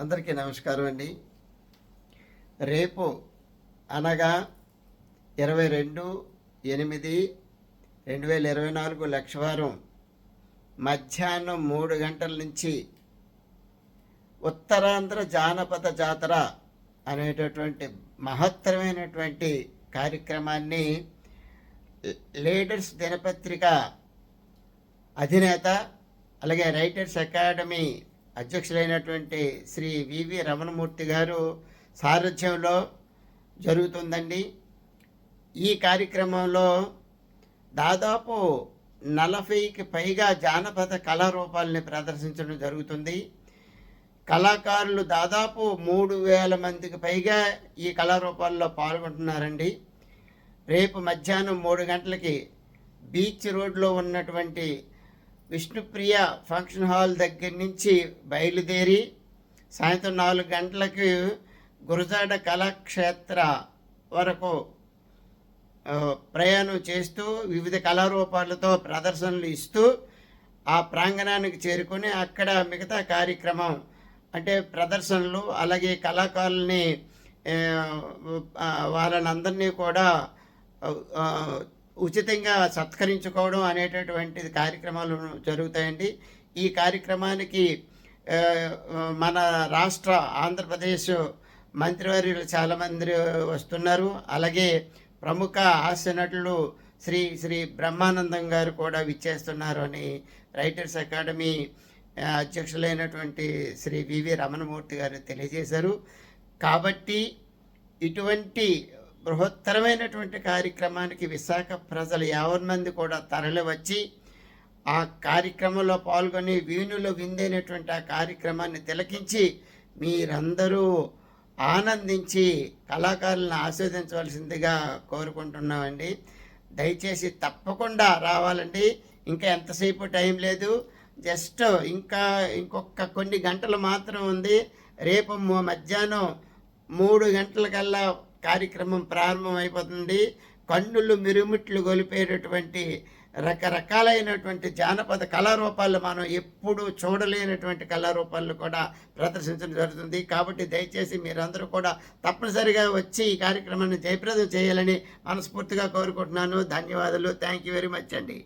అందరికీ నమస్కారం అండి. రేపు అనగా ఇరవై రెండు ఎనిమిది రెండు వేల ఇరవై నాలుగు లక్షవారం మధ్యాహ్నం మూడు గంటల నుంచి ఉత్తరాంధ్ర జానపద జాతర అనేటటువంటి మహత్తరమైనటువంటి కార్యక్రమాన్ని లీడర్స్ దినపత్రిక అధినేత అలాగే రైటర్స్ అకాడమీ అధ్యక్షులైనటువంటి శ్రీ వివి రమణమూర్తి గారు సారథ్యంలో జరుగుతుందండి. ఈ కార్యక్రమంలో దాదాపు నలభైకి పైగా జానపద కళారూపాలని ప్రదర్శించడం జరుగుతుంది. కళాకారులు దాదాపు మూడు వేల మందికి పైగా ఈ కళారూపాల్లో పాల్గొంటున్నారండి. రేపు మధ్యాహ్నం మూడు గంటలకి బీచ్ రోడ్లో ఉన్నటువంటి విష్ణుప్రియ ఫంక్షన్ హాల్ దగ్గర నుంచి బయలుదేరి సాయంత్రం నాలుగు గంటలకు గురజాడ కళాక్షేత్ర వరకు ప్రయాణం చేస్తూ వివిధ కళారూపాలతో ప్రదర్శనలు ఇస్తూ ఆ ప్రాంగణానికి చేరుకొని అక్కడ మిగతా కార్యక్రమం అంటే ప్రదర్శనలు అలాగే కళాకారుల్ని వాళ్ళనందరినీ కూడా ఉచితంగా సత్కరించుకోవడం అనేటటువంటి కార్యక్రమాలు జరుగుతాయండి. ఈ కార్యక్రమానికి మన రాష్ట్ర ఆంధ్రప్రదేశ్ మంత్రివర్యులు చాలామంది వస్తున్నారు. అలాగే ప్రముఖ హాస్య నటులు శ్రీ శ్రీ బ్రహ్మానందం గారు కూడా విచ్చేస్తున్నారు అని రైటర్స్ అకాడమీ అధ్యక్షులైనటువంటి శ్రీ వివి రమణమూర్తి గారు తెలియజేశారు. కాబట్టి ఇటువంటి బృహత్తరమైనటువంటి కార్యక్రమానికి విశాఖ ప్రజలు యావన్ మంది కూడా తరలి వచ్చి ఆ కార్యక్రమంలో పాల్గొని వీణులు విందైనటువంటి ఆ కార్యక్రమాన్ని తిలకించి మీరందరూ ఆనందించి కళాకారులను ఆస్వాదించవలసిందిగా కోరుకుంటున్నామండి. దయచేసి తప్పకుండా రావాలండి. ఇంకా ఎంతసేపు టైం లేదు. జస్ట్ ఇంకా ఇంకొక కొన్ని గంటలు మాత్రం ఉంది. రేపు మధ్యాహ్నం మూడు గంటలకల్లా కార్యక్రమం ప్రారంభం అయిపోతుంది కన్నులు మిరుమిట్లు గొలిపేటటువంటి రకరకాలైనటువంటి జానపద కళారూపాలు మనం ఎప్పుడూ చూడలేనటువంటి కళారూపాలను కూడా ప్రదర్శించడం జరుగుతుంది. కాబట్టి దయచేసి మీరందరూ కూడా తప్పనిసరిగా వచ్చి ఈ కార్యక్రమాన్ని జయప్రదం చేయాలని మనస్ఫూర్తిగా కోరుకుంటున్నాను. ధన్యవాదాలు. థ్యాంక్ యూ వెరీ మచ్ అండి.